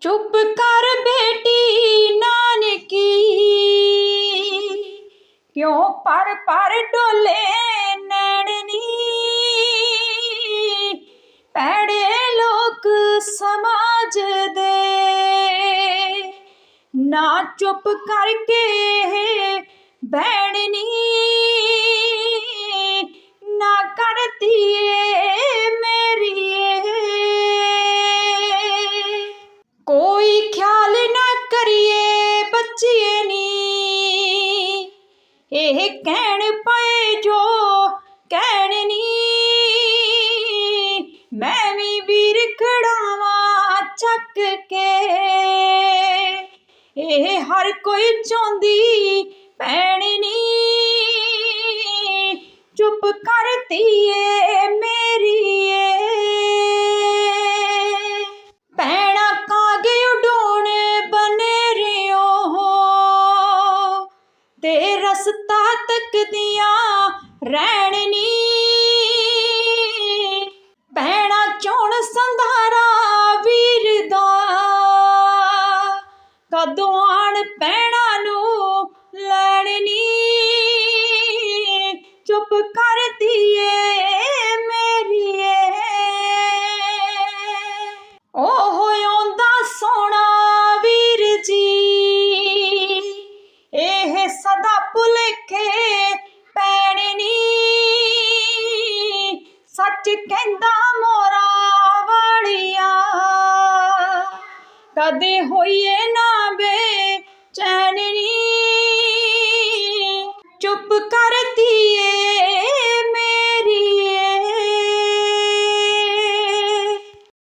ਚੁੱਪ ਕਰ ਬੇਟੀ ਨਾਨਕੀ। ਕਿਉਂ ਪਰ ਪਰ ਡੋਲੇ ਨੈਣਨੀ? ਪੈੜੇ ਲੋਕ ਸਮਾਜ ਦੇ। ਨਾ ਚੁੱਪ ਕਰਕੇ ਬੈਣਨੀ ਇਹ ਕਹਿਣ ਪਏ ਜੋ ਕਹਿਣ ਨੀ। ਮੈਂ ਵੀ ਵੀਰ ਖੜਾਵਾਂ ਚੱਕ ਕੇ। ਇਹ ਹਰ ਕੋਈ ਚਾਹੁੰਦੀ ਭੈਣ ਨੀ। ਚੁੱਪ ਕਰਤੀ ਏ ਰਸਤਾ ਤੱਕਦੀਆਂ ਰਹਿਣ ਭੁਲੇਖੇ ਪੈਣੇ ਨੀ। ਸੱਚ ਕਹਿੰਦਾ ਮੋਰਾ ਵਾਲਿਆ। ਕਦੇ ਹੋਈਏ ਨਾ ਬੇ ਚੈਨਨੀ ਚੁੱਪ ਕਰਦੀ